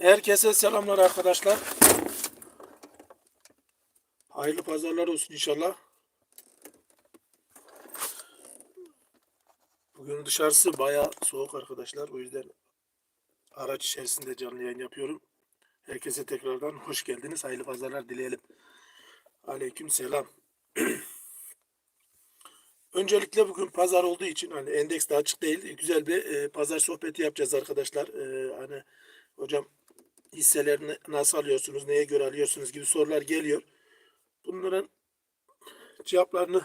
Herkese selamlar arkadaşlar. Hayırlı pazarlar olsun inşallah. Bugün dışarısı bayağı soğuk arkadaşlar. O yüzden araç içerisinde canlı yayın yapıyorum. Herkese tekrardan hoş geldiniz. Hayırlı pazarlar dileyelim. Aleyküm selam. Öncelikle bugün pazar olduğu için hani endeks de açık değil. Güzel bir e, pazar sohbeti yapacağız arkadaşlar. E, hani hocam hisselerini nasıl alıyorsunuz, neye göre alıyorsunuz gibi sorular geliyor. Bunların cevaplarını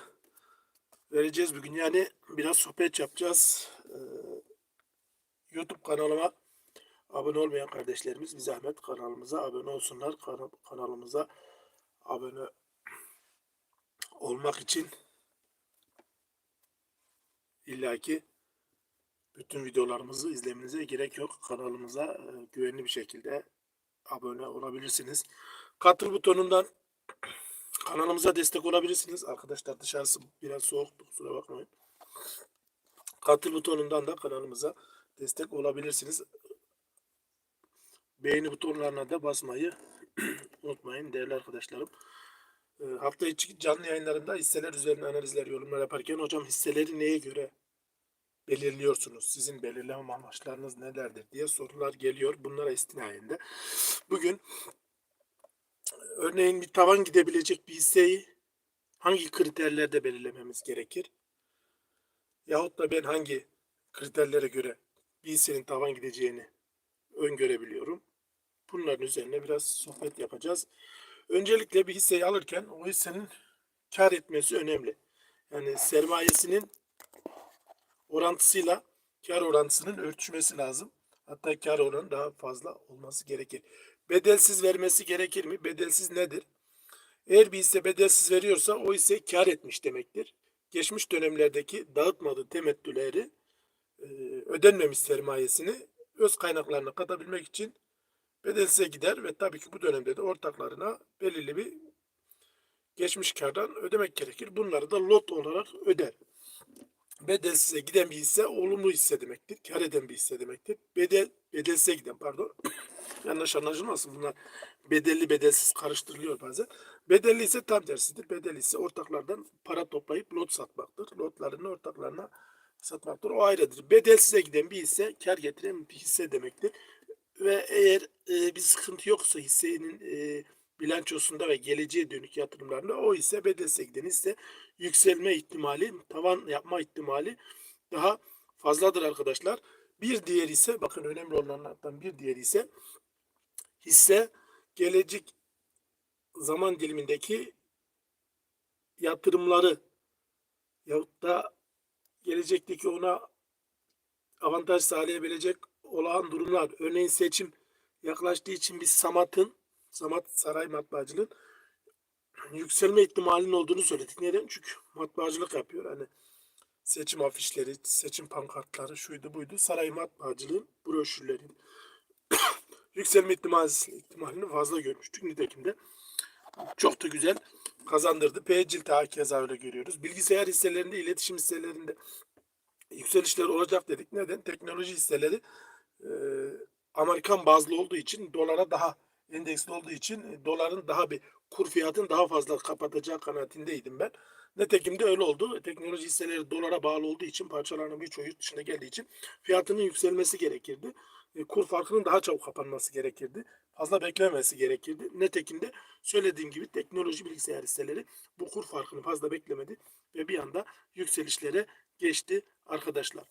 vereceğiz bugün. Yani biraz sohbet yapacağız. Ee, YouTube kanalıma abone olmayan kardeşlerimiz bir zahmet kanalımıza abone olsunlar. Kana- kanalımıza abone olmak için illaki bütün videolarımızı izlemenize gerek yok. Kanalımıza e, güvenli bir şekilde abone olabilirsiniz. Katıl butonundan kanalımıza destek olabilirsiniz. Arkadaşlar dışarısı biraz soğuk. Kusura bakmayın. Katıl butonundan da kanalımıza destek olabilirsiniz. Beğeni butonlarına da basmayı unutmayın değerli arkadaşlarım. E, hafta içi canlı yayınlarında hisseler üzerine analizler, yorumlar yaparken hocam hisseleri neye göre belirliyorsunuz? Sizin belirleme amaçlarınız nelerdir diye sorular geliyor. Bunlara istinayen de bugün örneğin bir tavan gidebilecek bir hisseyi hangi kriterlerde belirlememiz gerekir? Yahut da ben hangi kriterlere göre bir hissenin tavan gideceğini öngörebiliyorum. Bunların üzerine biraz sohbet yapacağız. Öncelikle bir hisseyi alırken o hissenin kar etmesi önemli. Yani sermayesinin orantısıyla kar orantısının örtüşmesi lazım. Hatta kar oranı daha fazla olması gerekir. Bedelsiz vermesi gerekir mi? Bedelsiz nedir? Eğer bir hisse bedelsiz veriyorsa o hisse kar etmiş demektir. Geçmiş dönemlerdeki dağıtmadığı temettüleri e, ödenmemiş sermayesini öz kaynaklarına katabilmek için bedelsize gider ve tabii ki bu dönemde de ortaklarına belirli bir geçmiş kardan ödemek gerekir. Bunları da lot olarak öder. Bedelsize giden bir hisse olumlu hisse demektir. Kar eden bir hisse demektir. Bedel, bedelsize giden pardon. Yanlış anlaşılmasın bunlar bedelli bedelsiz karıştırılıyor bazen. Bedelli ise tam tersidir. Bedelli ise ortaklardan para toplayıp lot satmaktır. Lotlarını ortaklarına satmaktır. O ayrıdır. Bedelsize giden bir hisse kar getiren bir hisse demektir. Ve eğer e, bir sıkıntı yoksa hissenin e, bilançosunda ve geleceğe dönük yatırımlarında o hisse bedelsize giden hisse yükselme ihtimali, tavan yapma ihtimali daha fazladır arkadaşlar. Bir diğer ise bakın önemli olanlardan bir diğer ise hisse gelecek zaman dilimindeki yatırımları yahut da gelecekteki ona avantaj sağlayabilecek olağan durumlar. Örneğin seçim yaklaştığı için biz Samat'ın, Samat Saray Matbaacılığın yükselme ihtimalinin olduğunu söyledik. Neden? Çünkü matbaacılık yapıyor. Hani seçim afişleri, seçim pankartları şuydu buydu. Saray Matbaacılığın broşürleri yükselme ihtimali, ihtimalini fazla görmüştük. Nitekim de çok da güzel kazandırdı. P cilt keza öyle görüyoruz. Bilgisayar hisselerinde, iletişim hisselerinde yükselişler olacak dedik. Neden? Teknoloji hisseleri e, Amerikan bazlı olduğu için dolara daha endeksli olduğu için e, doların daha bir kur fiyatını daha fazla kapatacağı kanaatindeydim ben. Nitekim de öyle oldu. Teknoloji hisseleri dolara bağlı olduğu için parçalarının birçoğu yurt dışında geldiği için fiyatının yükselmesi gerekirdi. E, kur farkının daha çabuk kapanması gerekirdi. Fazla beklememesi gerekirdi. Nitekim de söylediğim gibi teknoloji bilgisayar hisseleri bu kur farkını fazla beklemedi ve bir anda yükselişlere geçti arkadaşlar.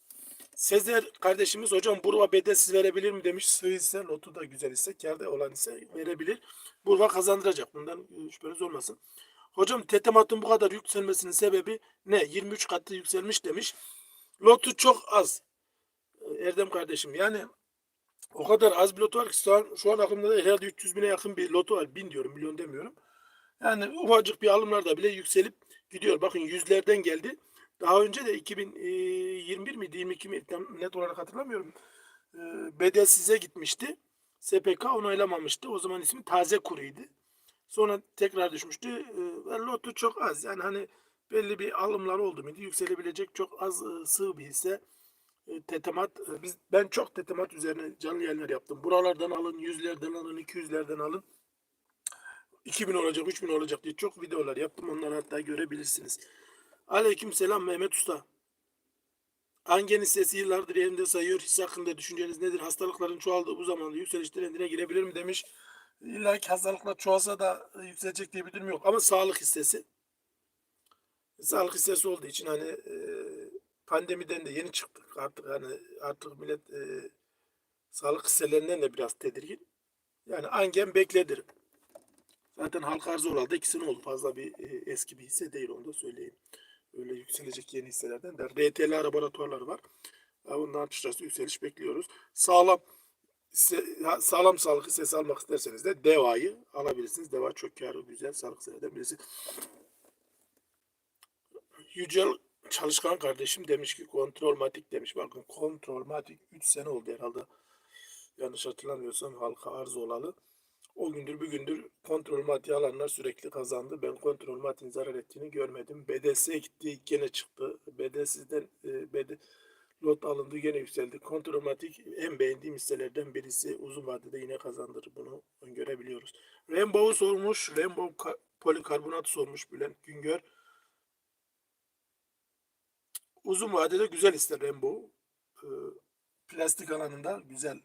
Sezer kardeşimiz hocam Burva bedelsiz verebilir mi demiş. Sığ ise lotu da güzel ise kârda olan ise verebilir. Burva kazandıracak. Bundan e, şüpheniz olmasın. Hocam tetematın bu kadar yükselmesinin sebebi ne? 23 katı yükselmiş demiş. Lotu çok az. E, Erdem kardeşim yani o kadar az bir lotu var ki şu an, şu an aklımda da herhalde 300 bine yakın bir lotu var. Bin diyorum milyon demiyorum. Yani ufacık bir alımlarda bile yükselip gidiyor. Bakın yüzlerden geldi. Daha önce de 2021 miydi 22 mi tam net olarak hatırlamıyorum. E, Bedelsize gitmişti. SPK onaylamamıştı. O zaman ismi Taze Kuru'ydu. Sonra tekrar düşmüştü. E, ve lotu çok az. Yani hani belli bir alımlar oldu muydu? Yükselebilecek çok az e, sığ bir hisse tetemat biz ben çok tetemat üzerine canlı yayınlar yaptım. Buralardan alın, yüzlerden alın, iki yüzlerden alın. 2000 olacak, 3000 olacak diye çok videolar yaptım. Onları hatta görebilirsiniz. Aleyküm selam Mehmet Usta. Angen hissesi yıllardır yerinde sayıyor. Hisse hakkında düşünceniz nedir? Hastalıkların çoğaldığı bu zamanda yükseliş trendine girebilir mi demiş. İlla ki hastalıklar çoğalsa da e, yükselecek diye bir durum yok. Ama sağlık hissesi. Sağlık hissesi olduğu için hani e, pandemiden de yeni çıktık. Artık hani artık millet e, sağlık hisselerinden de biraz tedirgin. Yani Angen bekledir. Zaten halka arz oralı iki sene oldu. Fazla bir e, eski bir hisse değil onu da söyleyeyim. Öyle yükselecek yeni hisselerden de. RTL laboratuvarları var. Bundan açıkçası yükseliş bekliyoruz. Sağlam sağlam sağlık hissesi almak isterseniz de DEVA'yı alabilirsiniz. DEVA çok karlı, güzel sağlık hisselerden birisi. Yücel Çalışkan kardeşim demiş ki kontrolmatik demiş. Bakın kontrolmatik 3 sene oldu herhalde. Yanlış hatırlamıyorsam halka arz olalı. O gündür bugündür kontrol maddi alanlar sürekli kazandı. Ben kontrol maddinin zarar ettiğini görmedim. BDS'ye gitti gene çıktı. BDS'den e, BD, lot alındı gene yükseldi. Kontrol matik en beğendiğim hisselerden birisi. Uzun vadede yine kazandırır bunu görebiliyoruz. Rainbow sormuş. Rainbow ka- polikarbonat sormuş Bülent Güngör. Uzun vadede güzel hisse Rainbow. Ee, plastik alanında güzel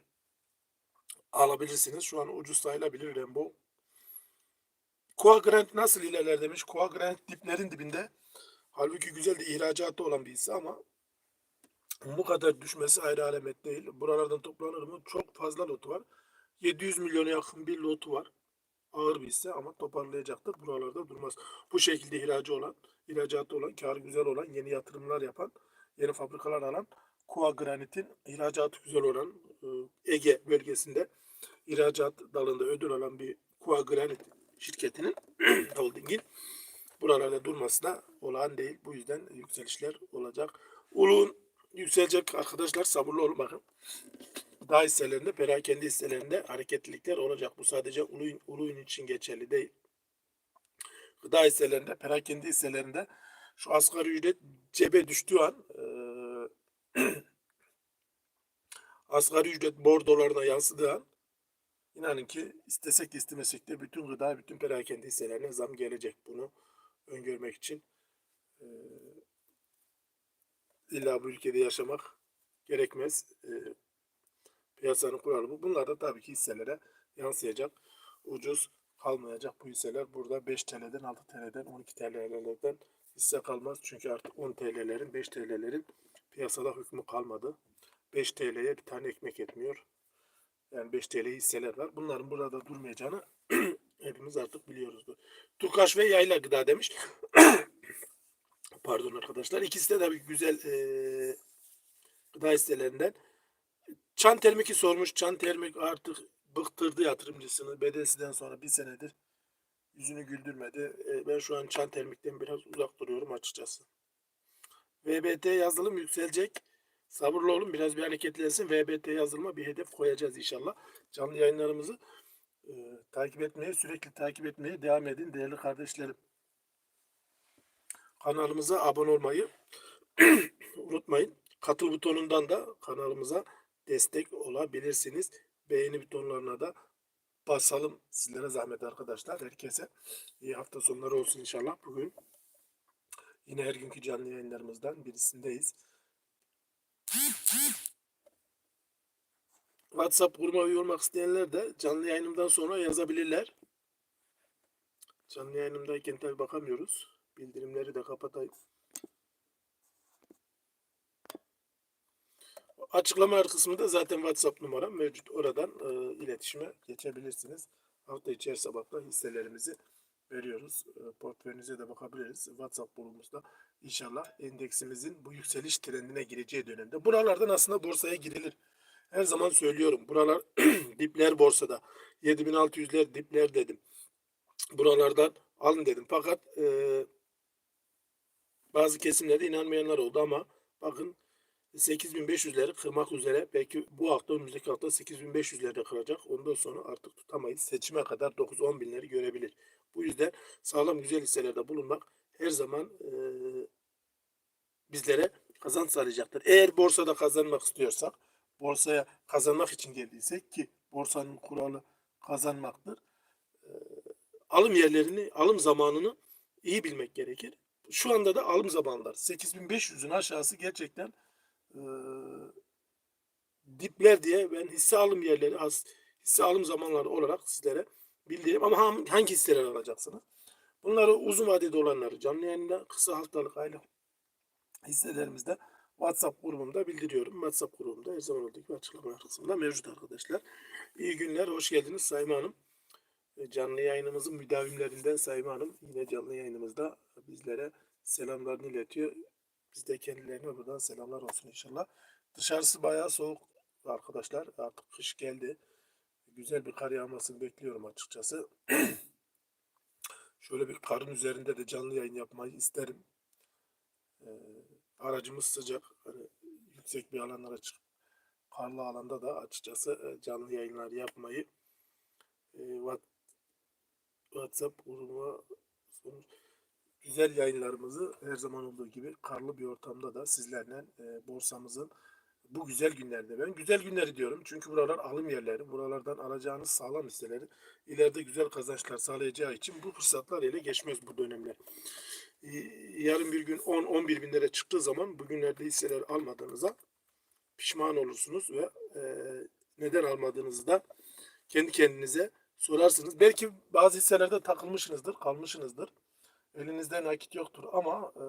alabilirsiniz. Şu an ucuz sayılabilir Rainbow. Koa Grant nasıl ilerler demiş. Koa Grant diplerin dibinde. Halbuki güzel de ihracatı olan bir hisse ama bu kadar düşmesi ayrı alamet değil. Buralardan toplanır mı? Çok fazla lotu var. 700 milyona yakın bir lotu var. Ağır bir hisse ama toparlayacaktır. Buralarda durmaz. Bu şekilde ihracı olan, ihracatı olan, karı güzel olan, yeni yatırımlar yapan, yeni fabrikalar alan Koa Granit'in ihracatı güzel olan e, Ege bölgesinde ihracat dalında ödül alan bir Koa Granit şirketinin holdingin buralarda durması da olağan değil. Bu yüzden yükselişler olacak. Uluğun yükselecek arkadaşlar sabırlı olun bakın. Daha hisselerinde, perakende hisselerinde hareketlilikler olacak. Bu sadece Uluğun, Uluğun için geçerli değil. Gıda hisselerinde, perakende hisselerinde şu asgari ücret cebe düştüğü an eee asgari ücret bordolarına yansıdığı an inanın ki istesek istemesek de bütün gıda, bütün perakende hisselerine zam gelecek. Bunu öngörmek için eee illa bu ülkede yaşamak gerekmez. Eee, piyasanın kuralı bu. Bunlar da tabii ki hisselere yansıyacak. Ucuz kalmayacak bu hisseler. Burada 5 TL'den, 6 TL'den, 12 TL'lerden hisse kalmaz. Çünkü artık 10 TL'lerin, 5 TL'lerin piyasada hükmü kalmadı. 5 TL'ye bir tane ekmek etmiyor. Yani 5 TL hisseler var. Bunların burada durmayacağını hepimiz artık biliyoruz. Tukaş ve yayla gıda demiş. Pardon arkadaşlar. İkisi de tabii güzel eee gıda hisselerinden. Çan Termik'i sormuş. Çan Termik artık bıktırdı yatırımcısını. Bedesi'den sonra bir senedir yüzünü güldürmedi. E, ben şu an Çan Termik'ten biraz uzak duruyorum açıkçası. VBT yazılım yükselecek. Sabırlı olun biraz bir hareketlensin. VBT yazılıma bir hedef koyacağız inşallah. Canlı yayınlarımızı e, takip etmeye, sürekli takip etmeye devam edin değerli kardeşlerim. Kanalımıza abone olmayı unutmayın. Katıl butonundan da kanalımıza destek olabilirsiniz. Beğeni butonlarına da basalım sizlere zahmet arkadaşlar. Herkese iyi hafta sonları olsun inşallah. Bugün yine her günkü canlı yayınlarımızdan birisindeyiz. WhatsApp grubuma üye olmak isteyenler de canlı yayınımdan sonra yazabilirler. Canlı yayınımdayken tabi bakamıyoruz. Bildirimleri de kapatayım. Açıklama kısmında zaten WhatsApp numaram mevcut. Oradan e, iletişime geçebilirsiniz. Hafta içi her sabahta hisselerimizi veriyoruz. E, portföyünüze de bakabiliriz. WhatsApp grubumuzda inşallah endeksimizin bu yükseliş trendine gireceği dönemde. Buralardan aslında borsaya girilir. Her zaman söylüyorum. Buralar dipler borsada. 7600'ler dipler dedim. Buralardan alın dedim. Fakat e, bazı kesimlerde inanmayanlar oldu ama bakın 8500'leri kırmak üzere. Belki bu hafta önümüzdeki hafta 8500'leri kıracak. Ondan sonra artık tutamayız. Seçime kadar 9-10 binleri görebilir. Bu yüzden sağlam güzel hisselerde bulunmak her zaman e, bizlere kazanç sağlayacaktır. Eğer borsada kazanmak istiyorsak, borsaya kazanmak için geldiysek ki borsanın kuralı kazanmaktır. Ee, alım yerlerini, alım zamanını iyi bilmek gerekir. Şu anda da alım zamanları 8500'ün aşağısı gerçekten e, dipler diye ben hisse alım yerleri, hisse alım zamanları olarak sizlere bildireyim. Ama hangi hisseler alacaksınız? Bunları uzun vadede olanları canlı yayında, kısa haftalık, aylık hisselerimizde WhatsApp grubumda bildiriyorum. WhatsApp grubumda her zaman olduğu gibi açıklama kısmında mevcut arkadaşlar. İyi günler, hoş geldiniz Sayma Hanım. E, Canlı yayınımızın müdavimlerinden Sayma Hanım yine canlı yayınımızda bizlere selamlarını iletiyor. Biz de kendilerine buradan selamlar olsun inşallah. Dışarısı bayağı soğuk arkadaşlar. Artık kış geldi. Güzel bir kar yağmasını bekliyorum açıkçası. Şöyle bir karın üzerinde de canlı yayın yapmayı isterim. Ee, aracımız sıcak. Hani yüksek bir alanlara çıkıp karlı alanda da açıkçası e, canlı yayınlar yapmayı e, What- WhatsApp grubuma sunmuş. güzel yayınlarımızı her zaman olduğu gibi karlı bir ortamda da sizlerle e, borsamızın bu güzel günlerde ben güzel günleri diyorum çünkü buralar alım yerleri buralardan alacağınız sağlam hisseleri ileride güzel kazançlar sağlayacağı için bu fırsatlar ele geçmez bu dönemler. Ee, Yarın bir gün 10-11 bin lira çıktığı zaman bugünlerde hisseler almadığınıza pişman olursunuz ve e, neden almadığınızı da kendi kendinize sorarsınız. Belki bazı hisselerde takılmışsınızdır, kalmışsınızdır. Elinizde nakit yoktur ama e,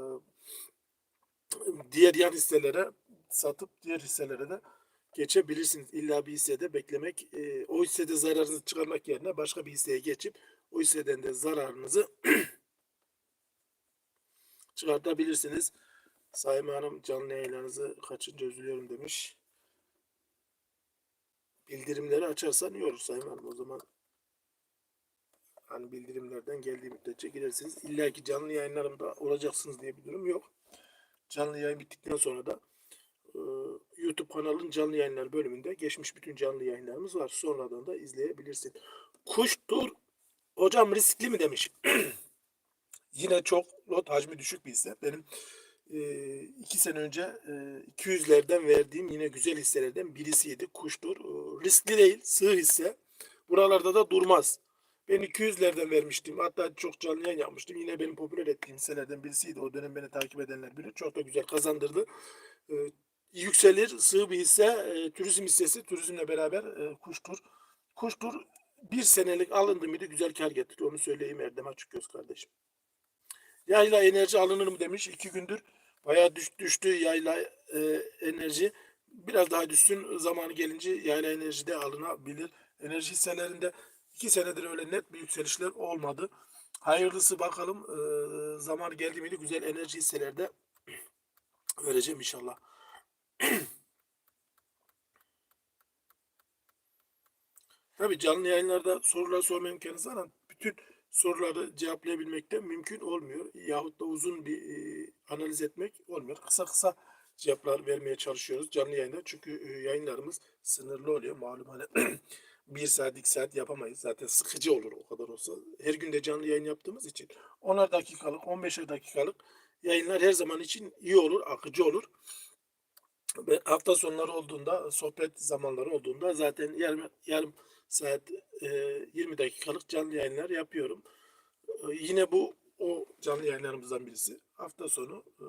diğer yan hisselere satıp diğer hisselere de geçebilirsiniz. İlla bir hissede beklemek, e, o hissede zararınızı çıkarmak yerine başka bir hisseye geçip o hisseden de zararınızı çıkartabilirsiniz. Sayma Hanım canlı yayınlarınızı kaçınca üzülüyorum demiş. Bildirimleri açarsan iyi olur Sayın Hanım o zaman. Hani bildirimlerden geldiği müddetçe girersiniz. İlla ki canlı yayınlarımda olacaksınız diye bir durum yok. Canlı yayın bittikten sonra da YouTube kanalın canlı yayınlar bölümünde geçmiş bütün canlı yayınlarımız var. Sonradan da izleyebilirsin. Kuş tur hocam riskli mi demiş. Yine çok lot hacmi düşük bir hisse. Benim e, iki sene önce e, 200'lerden verdiğim yine güzel hisselerden birisiydi. Kuştur. E, riskli değil, sığ hisse. Buralarda da durmaz. Ben 200'lerden vermiştim. Hatta çok canlı yayın yapmıştım. Yine benim popüler ettiğim hisselerden birisiydi. O dönem beni takip edenler bilir. Çok da güzel kazandırdı. E, yükselir, sığ bir hisse. E, turizm hissesi. Turizmle beraber e, kuştur. Kuştur bir senelik alındı mıydı güzel kar getirdi. Onu söyleyeyim Erdem Açıkgöz kardeşim. Yayla enerji alınır mı demiş. iki gündür bayağı düş, düştü yayla e, enerji. Biraz daha düşsün zamanı gelince yayla enerji de alınabilir. Enerji hisselerinde iki senedir öyle net bir yükselişler olmadı. Hayırlısı bakalım e, zaman geldi miydi güzel enerji hisselerde vereceğim inşallah. Tabii canlı yayınlarda sorular sorma imkanınız var ama bütün soruları cevaplayabilmek de mümkün olmuyor. Yahut da uzun bir e, analiz etmek olmuyor. Kısa kısa cevaplar vermeye çalışıyoruz canlı yayında. Çünkü e, yayınlarımız sınırlı oluyor. Malum hani bir saat iki saat yapamayız. Zaten sıkıcı olur o kadar olsa. Her gün de canlı yayın yaptığımız için 10'ar dakikalık 15'er dakikalık yayınlar her zaman için iyi olur, akıcı olur. Hafta sonları olduğunda, sohbet zamanları olduğunda zaten yarım, yarım saat e, 20 dakikalık canlı yayınlar yapıyorum. E, yine bu o canlı yayınlarımızdan birisi. Hafta sonu e,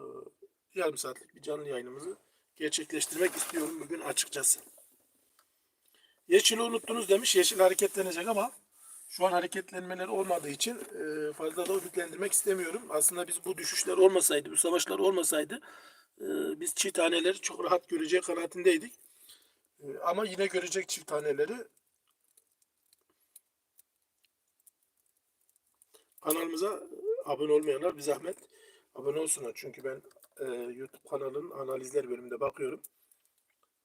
yarım saatlik bir canlı yayınımızı gerçekleştirmek istiyorum bugün açıkçası. Yeşil'i unuttunuz demiş. Yeşil hareketlenecek ama şu an hareketlenmeler olmadığı için e, fazla da ümitlendirmek istemiyorum. Aslında biz bu düşüşler olmasaydı, bu savaşlar olmasaydı e, biz çift taneleri çok rahat göreceği kanaatindeydik. E, ama yine görecek çift taneleri kanalımıza abone olmayanlar bir zahmet abone olsunlar. Çünkü ben e, YouTube kanalının analizler bölümünde bakıyorum.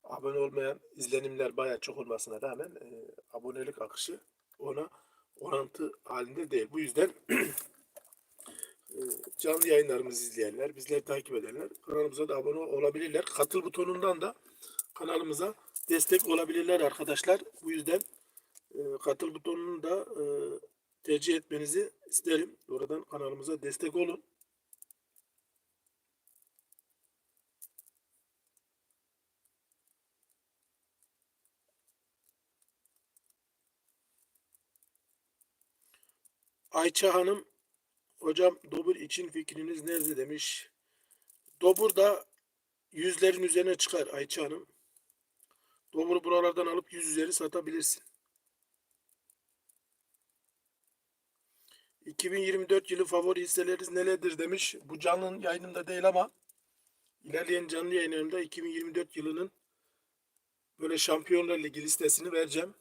Abone olmayan izlenimler bayağı çok olmasına rağmen e, abonelik akışı ona orantı halinde değil. Bu yüzden E, canlı yayınlarımızı izleyenler, bizleri takip edenler kanalımıza da abone olabilirler. Katıl butonundan da kanalımıza destek olabilirler arkadaşlar. Bu yüzden e, katıl butonunu da e, tercih etmenizi isterim. Oradan kanalımıza destek olun. Ayça Hanım hocam Dobur için fikriniz nerede demiş. Dobur da yüzlerin üzerine çıkar Ayça Hanım. Dobur buralardan alıp yüz üzeri satabilirsin. 2024 yılı favori hisseleriniz nelerdir demiş. Bu canlı yayınımda değil ama ilerleyen canlı yayınlarımda 2024 yılının böyle Şampiyonlar Ligi listesini vereceğim.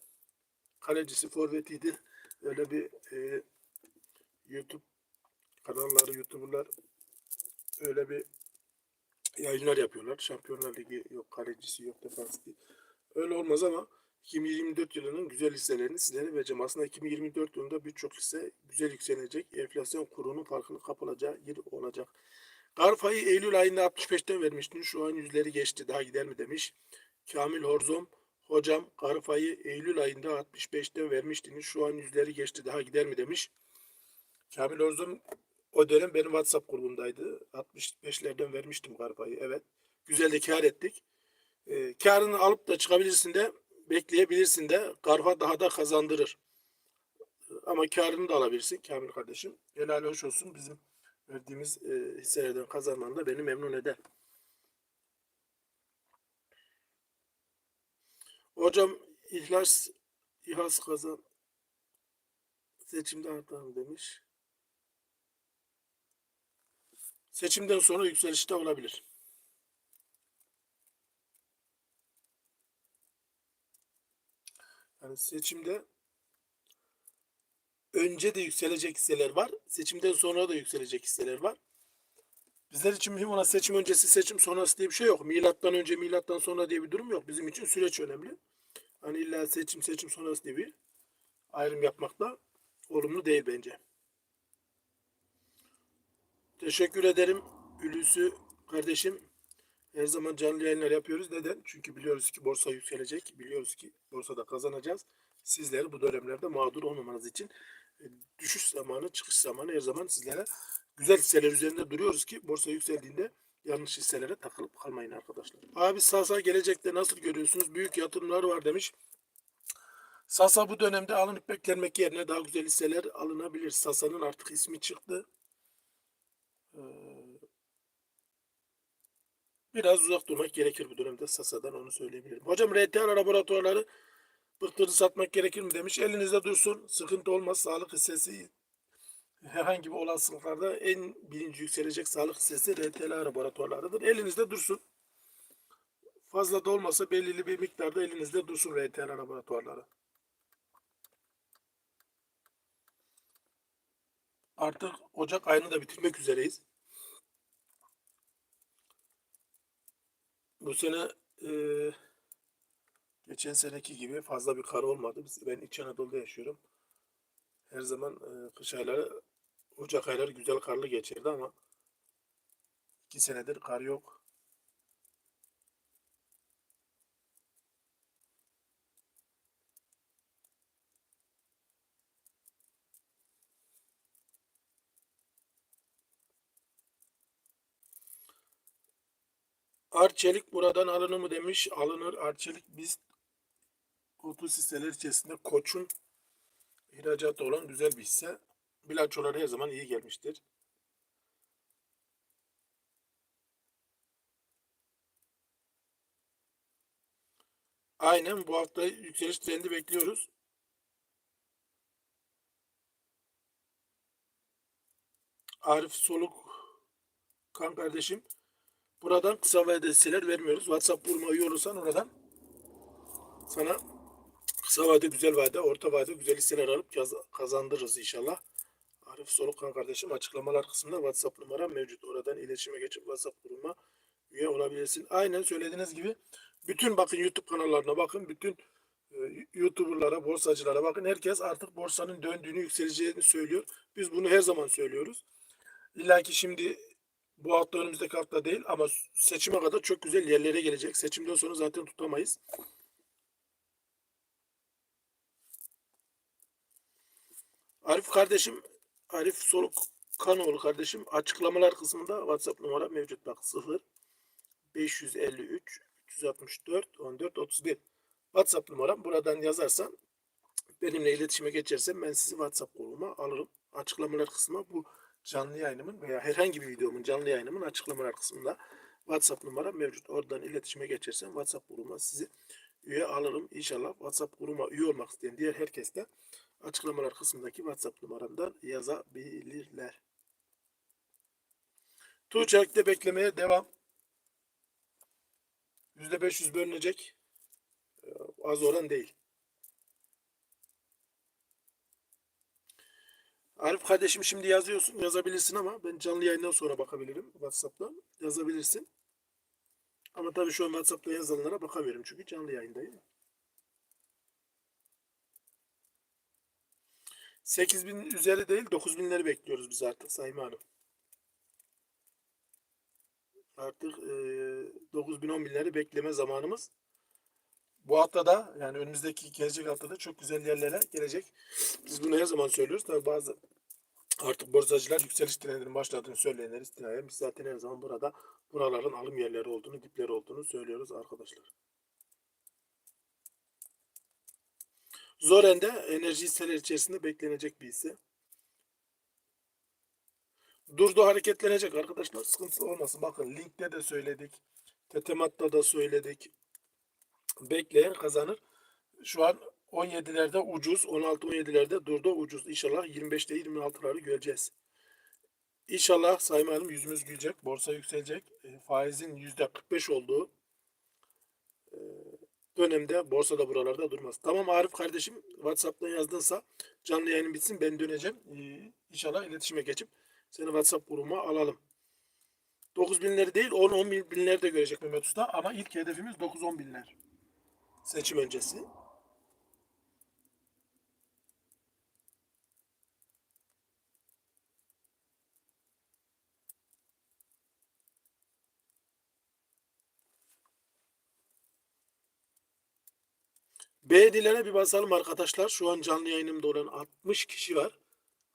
Kalecisi, forvetiydi. Öyle bir e, YouTube kanalları, YouTuber'lar öyle bir yayınlar yapıyorlar. Şampiyonlar Ligi yok, kalecisi yok, defansı değil. Öyle olmaz ama 2024 yılının güzel hisselerini sizlere vereceğim. Aslında 2024 yılında birçok hisse güzel yükselecek. Enflasyon kurunun farkını kapılacağı yer olacak. Garfa'yı Eylül ayında 65'ten vermiştin. Şu an yüzleri geçti. Daha gider mi demiş. Kamil Horzom. Hocam Garfa'yı Eylül ayında 65'ten vermiştiniz. Şu an yüzleri geçti. Daha gider mi demiş. Kamil Horzom o dönem benim WhatsApp grubundaydı. 65'lerden vermiştim Garfa'yı. Evet. Güzel de kar ettik. E, karını alıp da çıkabilirsin de bekleyebilirsin de Garfa daha da kazandırır. Ama karını da alabilirsin Kamil kardeşim. Helal hoş olsun bizim verdiğimiz e, hisselerden kazanman da beni memnun eder. Hocam ihlas ihlas kazan seçimde artar demiş. Seçimden sonra yükselişte olabilir. Yani seçimde önce de yükselecek hisseler var. Seçimden sonra da yükselecek hisseler var. Bizler için mühim olan seçim öncesi, seçim sonrası diye bir şey yok. Milattan önce, milattan sonra diye bir durum yok. Bizim için süreç önemli. Hani illa seçim, seçim sonrası diye bir ayrım yapmak da olumlu değil bence. Teşekkür ederim Hulusi kardeşim. Her zaman canlı yayınlar yapıyoruz. Neden? Çünkü biliyoruz ki borsa yükselecek. Biliyoruz ki borsada kazanacağız. Sizler bu dönemlerde mağdur olmamanız için e, düşüş zamanı, çıkış zamanı her zaman sizlere güzel hisseler üzerinde duruyoruz ki borsa yükseldiğinde yanlış hisselere takılıp kalmayın arkadaşlar. Abi Sasa gelecekte nasıl görüyorsunuz? Büyük yatırımlar var demiş. Sasa bu dönemde alınıp beklenmek yerine daha güzel hisseler alınabilir. Sasa'nın artık ismi çıktı. Ee, biraz uzak durmak gerekir bu dönemde Sasa'dan onu söyleyebilirim. Hocam RTR laboratuvarları bıktırı satmak gerekir mi demiş. Elinizde dursun. Sıkıntı olmaz. Sağlık hissesi herhangi bir olasılıklarda en birinci yükselecek sağlık hissesi RTL laboratuvarlarıdır. Elinizde dursun. Fazla da olmasa belirli bir miktarda elinizde dursun RTL laboratuvarları. Artık Ocak ayını da bitirmek üzereyiz. Bu sene e, geçen seneki gibi fazla bir kar olmadı. Ben İç Anadolu'da yaşıyorum. Her zaman e, kış ayları, Ocak ayları güzel karlı geçirdi ama iki senedir kar yok. Arçelik buradan alınır mı demiş. Alınır. Arçelik biz kultus hisseler içerisinde koçun ihracatı olan güzel bir hisse. Bilançoları her zaman iyi gelmiştir. Aynen bu hafta yükseliş trendi bekliyoruz. Arif Soluk kan kardeşim. Buradan kısa vadeli hisseler vermiyoruz. WhatsApp vurma üye olursan oradan sana kısa vade, güzel vade, orta vade güzel hisseler alıp kazandırırız inşallah. Arif Solukkan kardeşim açıklamalar kısmında WhatsApp numaram mevcut. Oradan iletişime geçip WhatsApp grubuma üye olabilirsin. Aynen söylediğiniz gibi bütün bakın YouTube kanallarına bakın. Bütün e, YouTuber'lara, borsacılara bakın. Herkes artık borsanın döndüğünü, yükseleceğini söylüyor. Biz bunu her zaman söylüyoruz. İlla ki şimdi bu hafta önümüzdeki hafta değil ama seçime kadar çok güzel yerlere gelecek. Seçimden sonra zaten tutamayız. Arif kardeşim, Arif Soluk Kanoğlu kardeşim açıklamalar kısmında WhatsApp numara mevcut bak 0 553 364 14 31 WhatsApp numaram buradan yazarsan benimle iletişime geçersen ben sizi WhatsApp grubuma alırım. açıklamalar kısmı bu canlı yayınımın veya herhangi bir videomun canlı yayınımın açıklamalar kısmında WhatsApp numaram mevcut. Oradan iletişime geçersen WhatsApp grubuma sizi üye alırım. İnşallah WhatsApp grubuma üye olmak isteyen diğer herkes de açıklamalar kısmındaki WhatsApp numaramdan yazabilirler. Tuğçelik'te beklemeye devam. %500 bölünecek. Ee, Az oran değil. Arif kardeşim şimdi yazıyorsun, yazabilirsin ama ben canlı yayından sonra bakabilirim WhatsApp'tan. Yazabilirsin. Ama tabii şu an WhatsApp'ta yazanlara bakamıyorum çünkü canlı yayındayım. 8000 üzeri değil 9000'leri bekliyoruz biz artık Sayın Hanım. Artık e, 9000 10000'leri bekleme zamanımız. Bu haftada yani önümüzdeki gelecek haftada çok güzel yerlere gelecek. Biz bunu her zaman söylüyoruz. Tabii bazı artık borsacılar yükseliş trendinin başladığını söyleyenler istinayen biz zaten her zaman burada buraların alım yerleri olduğunu, dipleri olduğunu söylüyoruz arkadaşlar. Zoren'de enerji hisseler içerisinde beklenecek bir hisse. Durdu hareketlenecek arkadaşlar. Sıkıntı olmasın. Bakın linkte de söyledik. Tetemat'ta da söyledik. Bekleyen kazanır. Şu an 17'lerde ucuz. 16-17'lerde durdu ucuz. İnşallah 25'te 26'ları göreceğiz. İnşallah Sayın Hanım yüzümüz gülecek. Borsa yükselecek. E, faizin %45 olduğu e, dönemde borsada buralarda durmaz. Tamam Arif kardeşim WhatsApp'tan yazdınsa canlı yayın bitsin ben döneceğim. E, inşallah iletişime geçip seni WhatsApp grubuma alalım. 9 binleri değil 10-10 binleri de görecek Mehmet Usta ama ilk hedefimiz 9-10 binler. Seçim öncesi. Beğenilere bir basalım arkadaşlar. Şu an canlı yayınımda olan 60 kişi var.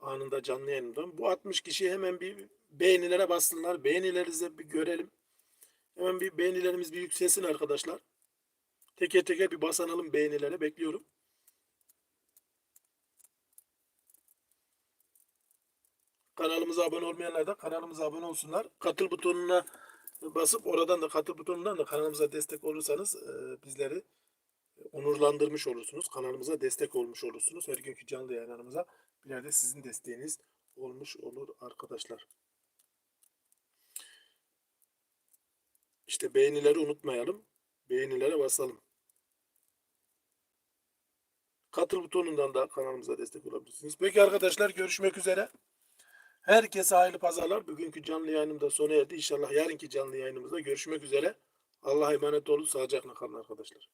Anında canlı yayınımda. Bu 60 kişi hemen bir beğenilere bassınlar. Beğenilerinizi bir görelim. Hemen bir beğenilerimiz bir yükselsin arkadaşlar. Teker teker bir basanalım beğenilere. Bekliyorum. Kanalımıza abone olmayanlar da kanalımıza abone olsunlar. Katıl butonuna basıp oradan da katıl butonundan da kanalımıza destek olursanız e, bizleri onurlandırmış olursunuz. Kanalımıza destek olmuş olursunuz. Her günkü canlı yayınlarımıza bir yerde sizin desteğiniz olmuş olur arkadaşlar. İşte beğenileri unutmayalım. Beğenilere basalım. Katıl butonundan da kanalımıza destek olabilirsiniz. Peki arkadaşlar görüşmek üzere. Herkese hayırlı pazarlar. Bugünkü canlı yayınım da sona erdi. İnşallah yarınki canlı yayınımızda görüşmek üzere. Allah'a emanet olun. Sağlıcakla kalın arkadaşlar.